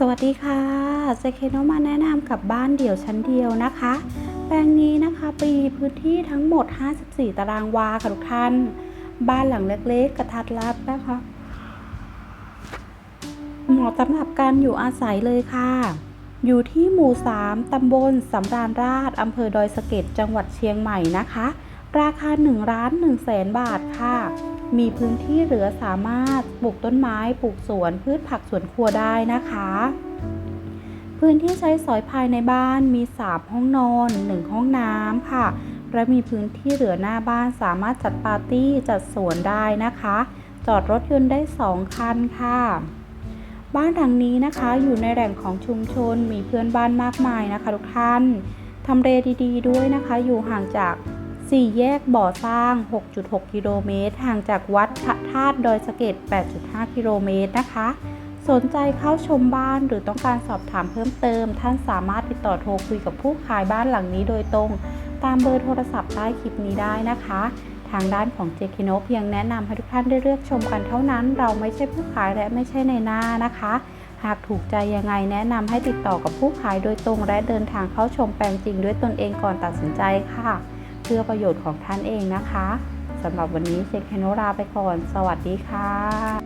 สวัสดีค่ะเจเคโนมาแนะนำกับบ้านเดี่ยวชั้นเดียวนะคะ แปลงนี้นะคะมีพื้นที่ทั้งหมด 54 ตารางวาค่ะทุกท่าน บ้านหลังเล็กๆ กระทัดรัดนะคะเหมาะสำหรับการอยู่อาศัยเลยค่ะ อยู่ที่หมู่ 3 ตำบลสำราญราชอำเภอดอยสะเก็ดจังหวัดเชียงใหม่นะคะ ราคา1ล้าน1แสนบาทค่ะ มีพื้นที่เหลือสามารถปลูกต้นไม้ปลูกสวนพืชผักสวนครัวได้นะคะ พื้นที่ใช้สอยภายในบ้านมี 3 ห้องนอน 1 ห้องน้ำค่ะ และมีพื้นที่เหลือหน้าบ้านสามารถจัดปาร์ตี้จัดสวนได้นะคะ จอดรถยนต์ได้ 2 คันค่ะบ้านหลังนี้นะคะอยู่ในแหล่งของชุมชนมีเพื่อนบ้านมากมายนะคะทุกท่านทำเลดี ๆ ด้วยนะคะ อยู่ห่างจาก 4แยกบ่อสร้าง 6.6 กิโลเมตรห่างจากวัดพระธาตุดอยสะเก็ด 8.5 กิโลเมตรนะคะ สนใจเข้าชมบ้านหรือต้องการสอบถามเพิ่มเติม ท่านสามารถติดต่อโทรคุยกับผู้ขายบ้านหลังนี้โดยตรง ตามเบอร์โทรศัพท์ใต้คลิปนี้ได้นะคะ ทางด้านของเจคิโนเพียงแนะนำให้ทุกท่านได้เลือกชมกันเท่านั้น เราไม่ใช่ผู้ขายและไม่ใช่ในหน้านะคะ หากถูกใจยังไงแนะนำให้ติดต่อกับผู้ขายโดยตรง และเดินทางเข้าชมแปลงจริงด้วยตนเองก่อนตัดสินใจค่ะ เพื่อประโยชน์ของท่านเองนะคะสำหรับวันนี้เจคโนลาไปก่อน สวัสดีค่ะ